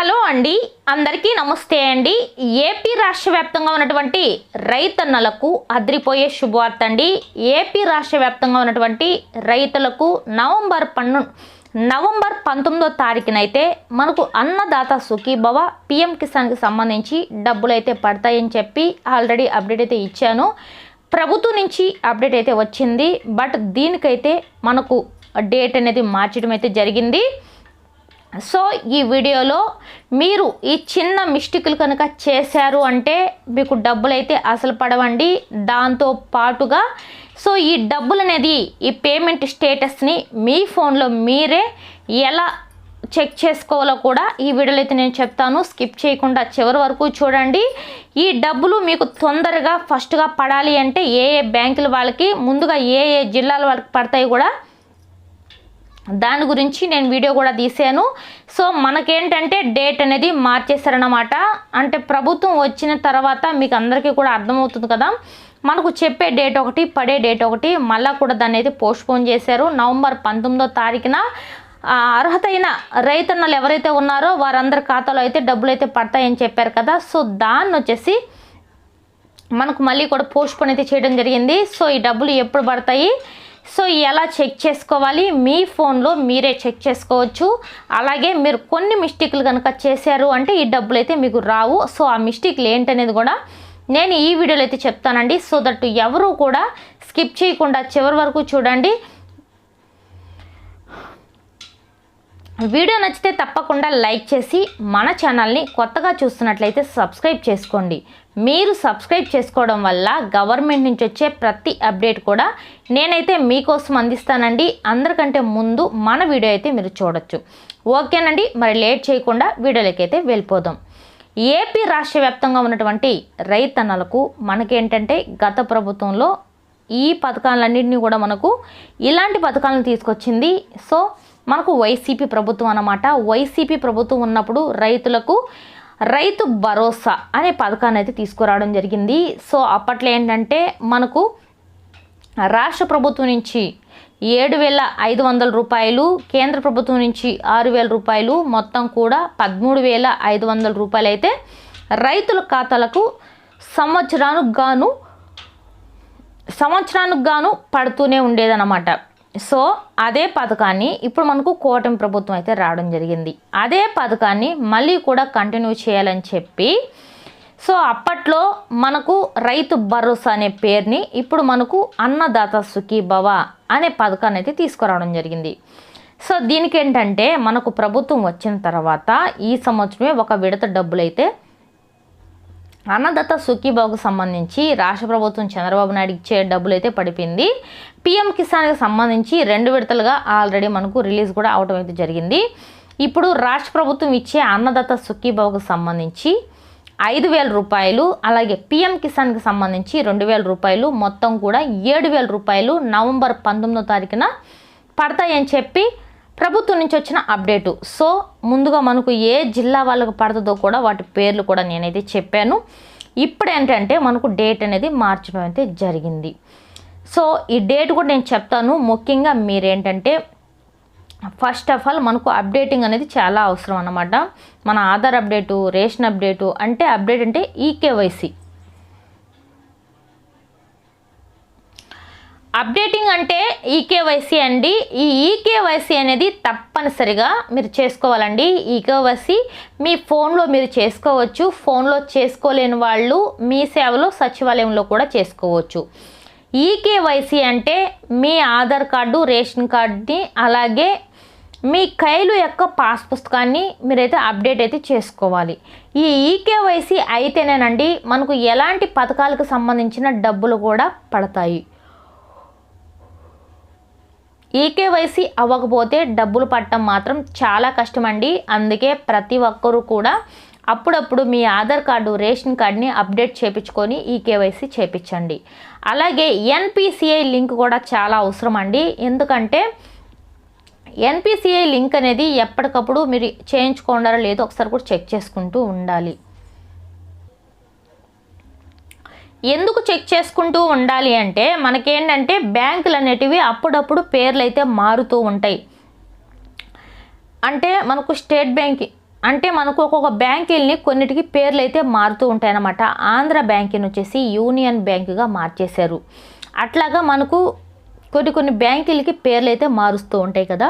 Hello అండి అందరికీ నమస్తే అండి. ఏపీ రాష్ట్ర వ్యాప్తంగా ఉన్నటువంటి రైతన్నలకు అదిరిపోయే శుభవార్త అండి. ఏపీ రాష్ట్ర వ్యాప్తంగా ఉన్నటువంటి రైతులకు నవంబర్ పన్ను నవంబర్ పంతొమ్మిదో తారీఖునైతే మనకు అన్నదాత సుఖీభవ పిఎం కిసాన్కి సంబంధించి డబ్బులు అయితే పడతాయని చెప్పి ఆల్రెడీ అప్డేట్ అయితే ఇచ్చాను. ప్రభుత్వం నుంచి అప్డేట్ అయితే వచ్చింది. బట్ దీనికైతే మనకు డేట్ అనేది మార్చడం అయితే జరిగింది. సో ఈ వీడియోలో మీరు ఈ చిన్న మిస్టేక్లు కనుక చేశారు అంటే మీకు డబ్బులు అయితే అసలు పడవండి. దాంతో పాటుగా సో ఈ డబ్బులు అనేది ఈ పేమెంట్ స్టేటస్ని మీ ఫోన్లో మీరే ఎలా చెక్ చేసుకోవాలో కూడా ఈ వీడియోలో అయితే నేను చెప్తాను. స్కిప్ చేయకుండా చివరి వరకు చూడండి. ఈ డబ్బులు మీకు తొందరగా ఫస్ట్గా పడాలి అంటే ఏ ఏ బ్యాంకుల వాళ్ళకి ముందుగా ఏ ఏ జిల్లాల వాళ్ళకి పడతాయి కూడా దాని గురించి నేను వీడియో కూడా తీసాను సో మనకేంటంటే డేట్ అనేది మార్చేశారనమాట అంటే ప్రభుత్వం వచ్చిన తర్వాత మీకు అందరికీ కూడా అర్థమవుతుంది కదా. మనకు చెప్పే డేట్ ఒకటి పడే డేట్ ఒకటి మళ్ళీ కూడా దాన్ని అయితే పోస్ట్పోన్ చేశారు. నవంబర్ పంతొమ్మిదో తారీఖున అర్హతైన అర్హత అయిన రైతన్నలు ఎవరైతే ఉన్నారో వారందరి ఖాతాలో అయితే డబ్బులు అయితే పడతాయని చెప్పారు కదా. సో దాన్ని వచ్చేసి మనకు మళ్ళీ కూడా పోస్ట్పోన్ అయితే చేయడం జరిగింది. సో ఈ డబ్బులు ఎప్పుడు పడతాయి? సో ఎలా చెక్ చేసుకోవాలి? మీ ఫోన్లో మీరే చెక్ చేసుకోవచ్చు. అలాగే మీరు కొన్ని మిస్టేక్లు కనుక చేశారు అంటే ఈ డబ్బులు అయితే మీకు రావు. సో ఆ మిస్టేక్లు ఏంటనేది కూడా నేను ఈ వీడియోలో అయితే చెప్తానండి. సో దట్ ఎవరు కూడా స్కిప్ చేయకుండా చివరి వరకు చూడండి. వీడియో నచ్చితే తప్పకుండా లైక్ చేసి మన ఛానల్ని కొత్తగా చూస్తున్నట్లయితే సబ్స్క్రైబ్ చేసుకోండి. మీరు సబ్స్క్రైబ్ చేసుకోవడం వల్ల గవర్నమెంట్ నుంచి వచ్చే ప్రతి అప్డేట్ కూడా నేనైతే మీకోసం అందిస్తానండి. అందరికంటే ముందు మన వీడియో అయితే మీరు చూడొచ్చు. ఓకేనండి మరి లేట్ చేయకుండా వీడియోలోకి అయితే వెళ్ళిపోదాం. ఏపీ రాష్ట్ర వ్యాప్తంగా ఉన్నటువంటి రైతన్నలకు మనకేంటంటే గత ప్రభుత్వంలో ఈ పథకాలన్నింటినీ కూడా మనకు ఇలాంటి పథకాలను తీసుకొచ్చింది. సో మనకు వైసీపీ ప్రభుత్వం అన్నమాట. వైసీపీ ప్రభుత్వం ఉన్నప్పుడు రైతులకు రైతు భరోసా అనే పథకాన్ని అయితే తీసుకురావడం జరిగింది. సో అప్పట్లో ఏంటంటే మనకు రాష్ట్ర ప్రభుత్వం నుంచి ఏడు వేల ఐదు వందల రూపాయలు కేంద్ర ప్రభుత్వం నుంచి ఆరు వేల రూపాయలు మొత్తం కూడా పదమూడు వేల ఐదు వందల రూపాయలు అయితే రైతుల ఖాతాలకు సంవత్సరానికి గాను సంవత్సరానికి గాను పడుతూనే ఉండేదన్నమాట. సో అదే పథకాన్ని ఇప్పుడు మనకు కూటమి ప్రభుత్వం అయితే రావడం జరిగింది. అదే పథకాన్ని మళ్ళీ కూడా కంటిన్యూ చేయాలని చెప్పి సో అప్పట్లో మనకు రైతు భరోసా అనే పేరుని ఇప్పుడు మనకు అన్నదాత సుఖీభవ అనే పథకాన్ని అయితే తీసుకురావడం జరిగింది. సో దీనికి ఏంటంటే మనకు ప్రభుత్వం వచ్చిన తర్వాత ఈ సంవత్సరమే ఒక విడత డబ్బులు అయితే అన్నదత్త సుఖీబాబుకు సంబంధించి రాష్ట్ర ప్రభుత్వం చంద్రబాబు నాయుడు ఇచ్చే డబ్బులు అయితే పడిపోయింది. పిఎం కిసాన్కి సంబంధించి రెండు విడతలుగా ఆల్రెడీ మనకు రిలీజ్ కూడా అవడం అయితే జరిగింది. ఇప్పుడు రాష్ట్ర ప్రభుత్వం ఇచ్చే అన్నదత్త సుఖీబాబుకు సంబంధించి ఐదు వేల రూపాయలు అలాగే పిఎం కిసాన్కి సంబంధించి రెండు వేల రూపాయలు మొత్తం కూడా ఏడు వేల రూపాయలు నవంబర్ పంతొమ్మిదో తారీఖున పడతాయని చెప్పి ప్రభుత్వం నుంచి వచ్చిన అప్డేటు. సో ముందుగా మనకు ఏ జిల్లా వాళ్ళకు పడుతుందో కూడా వాటి పేర్లు కూడా నేనైతే చెప్పాను. ఇప్పుడు ఏంటంటే మనకు డేట్ అనేది మార్చడం అయితే జరిగింది. సో ఈ డేట్ కూడా నేను చెప్తాను. ముఖ్యంగా మీరేంటంటే ఫస్ట్ ఆఫ్ ఆల్ మనకు అప్డేటింగ్ అనేది చాలా అవసరం అన్నమాట. మన ఆధార్ అప్డేటు రేషన్ అప్డేటు అంటే అప్డేట్ అంటే ఈకేవైసీ అప్డేటింగ్ అంటే ఈకేవైసీ అండి. ఈ ఈకేవైసీ అనేది తప్పనిసరిగా మీరు చేసుకోవాలండి. ఈకేవైసీ మీ ఫోన్లో మీరు చేసుకోవచ్చు. ఫోన్లో చేసుకోలేని వాళ్ళు మీ సేవలో సచివాలయంలో కూడా చేసుకోవచ్చు. ఈకేవైసీ అంటే మీ ఆధార్ కార్డు రేషన్ కార్డుని అలాగే మీ కైలు యొక్క పాస్ పుస్తకాన్ని మీరైతే అప్డేట్ అయితే చేసుకోవాలి. ఈ ఈకేవైసీ అయితేనేనండి మనకు ఎలాంటి పథకాలకు సంబంధించిన డబ్బులు కూడా పడతాయి. ఈకేవైసీ అవ్వకపోతే డబ్బులు పట్టడం మాత్రం చాలా కష్టమండి. అందుకే ప్రతి ఒక్కరూ కూడా అప్పుడప్పుడు మీ ఆధార్ కార్డు రేషన్ కార్డ్ని అప్డేట్ చేయించుకొని ఈ కేవైసీ చేయించండి అలాగే ఎన్పిసిఐ లింక్ కూడా చాలా అవసరం అండి ఎందుకంటే ఎన్పిసిఐ లింక్ అనేది ఎప్పటికప్పుడు మీరు చేయించుకోండారో లేదో ఒకసారి కూడా చెక్ చేసుకుంటూ ఉండాలి. ఎందుకు చెక్ చేసుకుంటూ ఉండాలి అంటే మనకేంటంటే బ్యాంకులు అనేటివి అప్పుడప్పుడు పేర్లు అయితే మారుతూ ఉంటాయి. అంటే మనకు స్టేట్ బ్యాంక్ అంటే మనకు ఒక్కొక్క బ్యాంకుల్ని కొన్నిటికి పేర్లు అయితే మారుతూ ఉంటాయన్నమాట. ఆంధ్ర బ్యాంకుని వచ్చేసి యూనియన్ బ్యాంకుగా మార్చేశారు. అట్లాగా మనకు కొన్ని కొన్ని బ్యాంకులకి పేర్లు అయితే మారుస్తూ ఉంటాయి కదా.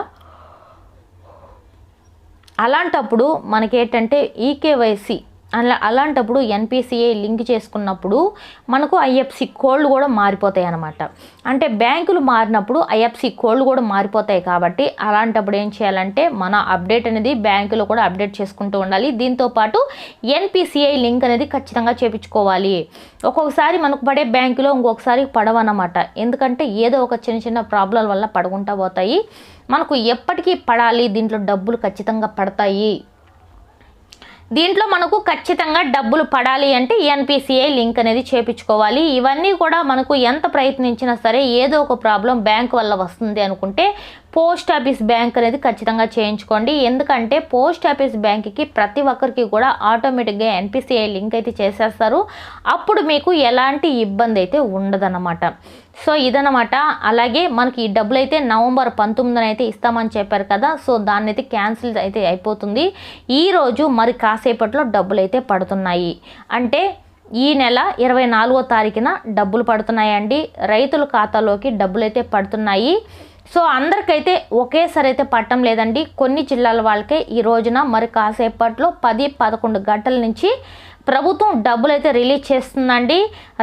అలాంటప్పుడు మనకేంటంటే ఈకేవైసీ అలా అలాంటప్పుడు ఎన్పిసిఐ లింక్ చేసుకున్నప్పుడు మనకు ఐఎఫ్సి కోడ్లు కూడా మారిపోతాయి అన్నమాట. అంటే బ్యాంకులు మారినప్పుడు ఐఎఫ్సి కోడ్లు కూడా మారిపోతాయి కాబట్టి అలాంటప్పుడు ఏం చేయాలంటే మన అప్డేట్ అనేది బ్యాంకులో కూడా అప్డేట్ చేసుకుంటూ ఉండాలి. దీంతోపాటు ఎన్పిసిఐ లింక్ అనేది ఖచ్చితంగా చేపించుకోవాలి. ఒక్కొక్కసారి మనకు పడే బ్యాంకులో ఇంకొకసారి పడవన్నమాట ఎందుకంటే ఏదో ఒక చిన్న చిన్న ప్రాబ్లం వల్ల పడుకుంటా పోతాయి. మనకు ఎప్పటికీ పడాలి. దీంట్లో డబ్బులు ఖచ్చితంగా పడతాయి. దీంట్లో మనకు ఖచ్చితంగా డబ్బులు పడాలి అంటే ఎన్పిసిఐ లింక్ అనేది చేపించుకోవాలి. ఇవన్నీ కూడా మనకు ఎంత ప్రయత్నించినా సరే ఏదో ఒక ప్రాబ్లం బ్యాంక్ వల్ల వస్తుంది అనుకుంటే పోస్ట్ ఆఫీస్ బ్యాంక్ అనేది ఖచ్చితంగా చేయించుకోండి. ఎందుకంటే పోస్ట్ ఆఫీస్ బ్యాంక్కి ప్రతి ఒక్కరికి కూడా ఆటోమేటిక్గా ఎన్పిసిఐ లింక్ అయితే చేసేస్తారు. అప్పుడు మీకు ఎలాంటి ఇబ్బంది అయితే ఉండదన్నమాట. సో ఇదనమాట అలాగే మనకి ఈ డబ్బులు అయితే నవంబర్ పంతొమ్మిదిన అయితే ఇస్తామని చెప్పారు కదా. సో దాన్ని అయితే క్యాన్సిల్ అయితే అయిపోతుంది. ఈరోజు మరి కాసేపట్లో డబ్బులు అయితే పడుతున్నాయి. అంటే ఈ నెల ఇరవై నాలుగో తారీఖున డబ్బులు పడుతున్నాయండి. రైతుల ఖాతాలోకి డబ్బులు అయితే పడుతున్నాయి. సో అందరికైతే ఒకేసారి అయితే పట్టం లేదండి. కొన్ని జిల్లాల వాళ్ళకే ఈ రోజున మరి కాసేపట్లో పది పదకొండు గంటల నుంచి ప్రభుత్వం డబ్బులు అయితే రిలీజ్ చేస్తుందండి.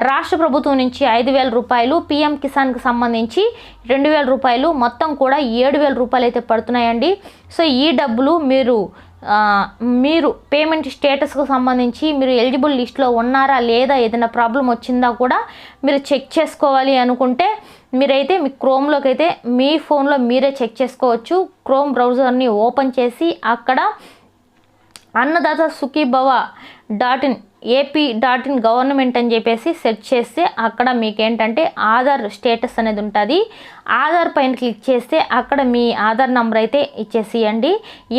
రాష్ట్ర ప్రభుత్వం నుంచి ఐదు వేల రూపాయలు పిఎం కిసాన్కి సంబంధించి రెండు వేల రూపాయలు మొత్తం కూడా ఏడు వేల రూపాయలు అయితే పడుతున్నాయండి. సో ఈ డబ్బులు మీరు మీరు పేమెంట్ స్టేటస్కు సంబంధించి మీరు ఎలిజిబుల్ లిస్ట్లో ఉన్నారా లేదా ఏదైనా ప్రాబ్లం వచ్చిందా కూడా మీరు చెక్ చేసుకోవాలి అనుకుంటే మీరైతే మీ క్రోమ్లోకి అయితే మీ ఫోన్లో మీరే చెక్ చేసుకోవచ్చు. క్రోమ్ బ్రౌజర్ని ఓపెన్ చేసి అక్కడ Annadata Sukhibhava dot in AP dot in government అని చెప్పేసి సెర్చ్ చేస్తే అక్కడ మీకు ఏంటంటే ఆధార్ స్టేటస్ అనేది ఉంటుంది. ఆధార్ పైన క్లిక్ చేస్తే అక్కడ మీ ఆధార్ నెంబర్ అయితే ఇచ్చేసేయండి.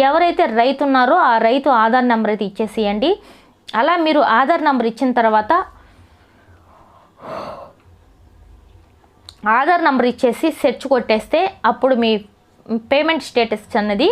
ఎవరైతే రైతు ఉన్నారో ఆ రైతు ఆధార్ నెంబర్ అయితే ఇచ్చేసేయండి. అలా మీరు ఆధార్ నెంబర్ ఇచ్చిన తర్వాత ఆధార్ నెంబర్ ఇచ్చేసి సెర్చ్ కొట్టేస్తే అప్పుడు మీ పేమెంట్ స్టేటస్ అన్నది.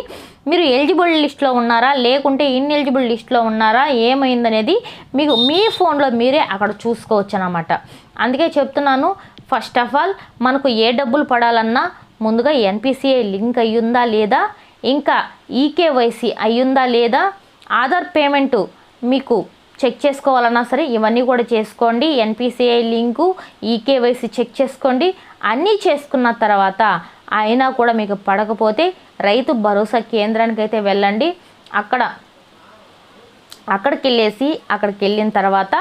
మీరు ఎలిజిబుల్ లిస్ట్లో ఉన్నారా? లేకుంటే ఇన్ ఎలిజిబుల్ లిస్ట్లో ఉన్నారా? ఏమైందనేది మీకు మీ ఫోన్లో మీరే అక్కడ చూసుకోవచ్చు అనమాట అందుకే చెప్తున్నాను ఫస్ట్ ఆఫ్ ఆల్ మనకు ఏ డబ్బులు పడాలన్నా ముందుగా ఎన్పిసిఐ లింక్ అయ్యుందా లేదా? ఇంకా ఈకేవైసీ అయ్యుందా లేదా? ఆధార్ పేమెంటు మీకు చెక్ చేసుకోవాలన్నా సరే ఇవన్నీ కూడా చేసుకోండి. ఎన్పిసిఐ లింకు ఈకేవైసీ చెక్ చేసుకోండి. అన్నీ చేసుకున్న తర్వాత అయినా కూడా మీకు పడకపోతే రైతు భరోసా కేంద్రానికి అయితే వెళ్ళండి. అక్కడ అక్కడికి వెళ్ళేసి అక్కడికి వెళ్ళిన తర్వాత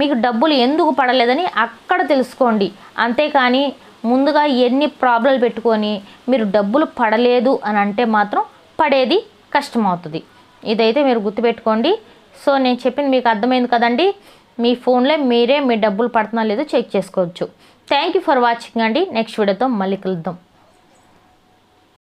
మీకు డబ్బులు ఎందుకు పడలేదని అక్కడ తెలుసుకోండి. అంతేకాని ముందుగా ఎన్ని ప్రాబ్లమ్లు పెట్టుకొని మీరు డబ్బులు పడలేదు అని అంటే మాత్రం పడేది కష్టమవుతుంది. ఇదైతే మీరు గుర్తుపెట్టుకోండి. సో నేను చెప్పింది మీకు అర్థమైంది కదండి. మీ ఫోన్లో మీరే మీ డబ్బులు పడుతున్నా లేదో చెక్ చేసుకోవచ్చు. థ్యాంక్ యూ ఫర్ వాచింగ్ అండి. నెక్స్ట్ వీడియోతో మళ్ళీ కలుద్దాం.